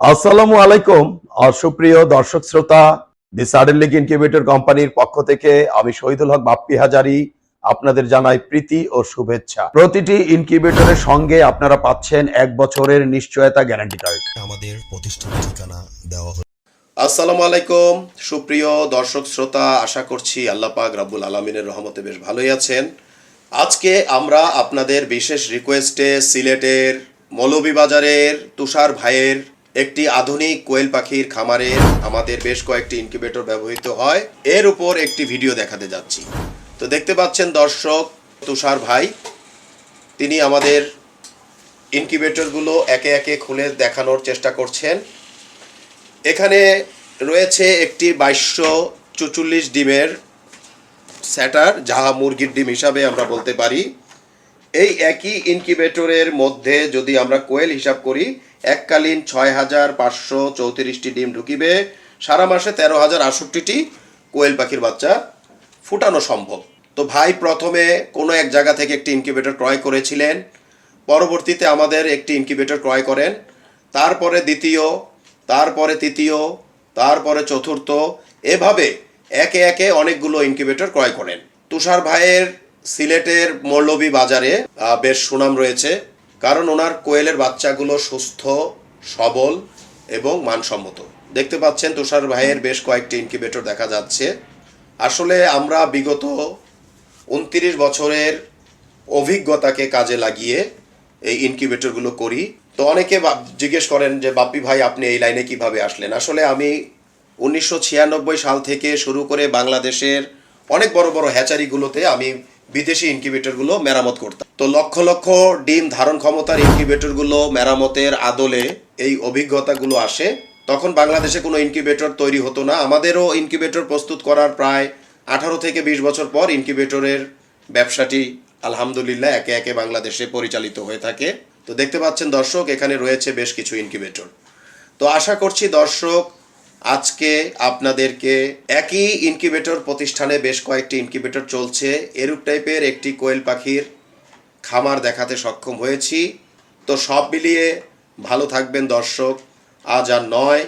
আসসালামু আলাইকুম আর সুপ্রিয় দর্শক শ্রোতা দি সাডেন লিগ ইনকিউবেটর কোম্পানির পক্ষ থেকে আমি শহীদুল হক বাপ্পি হাজারি আপনাদের জানাই প্রীতি ও শুভেচ্ছা। প্রতিটি ইনকিউবেটরের সঙ্গে আপনারা পাচ্ছেন এক বছরের নিশ্চয়তা গ্যারান্টি কার্ড আমাদের প্রতিষ্ঠানের ঠিকানা দেওয়া হলো আসসালামু আলাইকুম সুপ্রিয় দর্শক শ্রোতা আশা করছি আল্লাহ পাক রাব্বুল আলমিনের রহমতে বেশ ভালোই আছেন। আজকে আমরা আপনাদের বিশেষ রিকোয়েস্টে সিলেটের মৌলভীবাজারের তুষার ভাইয়ের একটি আধুনিক কোয়েল পাখির খামারে আমাদের বেশ কয়েকটি ইনকিউবেটর ব্যবহৃত হয়। এর উপর একটি ভিডিও দেখাতে যাচ্ছি। তো দেখতে পাচ্ছেন দর্শক, তুষার ভাই, তিনি আমাদের ইনকিউবেটরগুলো একে একে খুলে দেখানোর চেষ্টা করছেন। এখানে রয়েছে একটি বাইশশো চুচল্লিশ ডিমের স্যাটার, যাহা মুরগির ডিম হিসাবে আমরা বলতে পারি। এই একই ইনকিউবেটরের মধ্যে যদি আমরা কোয়েল হিসাব করি, এককালীন ছয় হাজার পাঁচশো চৌত্রিশটি ডিম ঢুকিবে, সারা মাসে তেরো হাজার আটষট্টিটি কোয়েল পাখির বাচ্চা ফুটানো সম্ভব। তো ভাই, প্রথমে কোনো এক জায়গা থেকে একটি ইনকিউবেটর ক্রয় করেছিলেন, পরবর্তীতে আমাদের একটি ইনকিউবেটর ক্রয় করেন, তারপরে দ্বিতীয়, তারপরে তৃতীয়, তারপরে চতুর্থ, এভাবে একে একে অনেকগুলো ইনকিউবেটর ক্রয় করেন। তুষার ভাইয়ের সিলেটের মৌলভী বাজারে বেশ সুনাম রয়েছে, কারণ ওনার কোয়েলের বাচ্চাগুলো সুস্থ, সবল এবং মানসম্মত। দেখতে পাচ্ছেন তুষার ভাইয়ের বেশ কয়েকটি ইনকিউবেটর দেখা যাচ্ছে। আসলে আমরা বিগত উনত্রিশ বছরের অভিজ্ঞতাকে কাজে লাগিয়ে এই ইনকিউবেটরগুলো করি। তো অনেকে জিজ্ঞেস করেন যে, বাপ্পি ভাই, আপনি এই লাইনে কীভাবে আসলেন? আসলে আমি উনিশশো ছিয়ানব্বই সাল থেকে শুরু করে বাংলাদেশের অনেক বড় বড় হ্যাচারিগুলোতে আমি বিদেশি ইনকিউবেটরগুলো মেরামত করতাম। তো লক্ষ লক্ষ ডিম ধারণ ক্ষমতার ইনকিউবেটরগুলো মেরামতের আদলে এই অভিজ্ঞতাগুলো আসে। তখন বাংলাদেশে কোনো ইনকিউবেটর তৈরি হতো না। আমাদেরও ইনকিউবেটর প্রস্তুত করার প্রায় আঠারো থেকে বিশ বছর পর ইনকিউবেটরের ব্যবসাটি আলহামদুলিল্লাহ একে একে বাংলাদেশে পরিচালিত হয়ে থাকে। তো দেখতে পাচ্ছেন দর্শক, এখানে রয়েছে বেশ কিছু ইনকিউবেটর। তো আশা করছি দর্শক আজকে আপনাদেরকে একই ইনকিউবেটর প্রতিষ্ঠানে বেশ কয়েকটি ইনকিউবেটর চলছে। এরূপ টাইপের একটি কোয়েল পাখির খামার দেখাতে সক্ষম হয়েছি। তো সব মিলিয়ে ভালো থাকবেন দর্শক। আজ আর নয়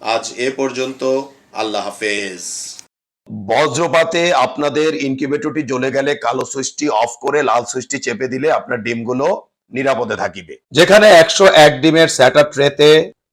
আজ এ পর্যন্ত। আল্লাহ হাফেজ। বজ্রপাতে আপনাদের ইনকিউবেটরটি জ্বলে গেলে কালো সুইচটি অফ করে লাল সুইচটি চেপে দিলে আপনার ডিমগুলো নিরাপদে থাকিবে। যেখানে একশো এক ডিমের স্যাটার ট্রেতে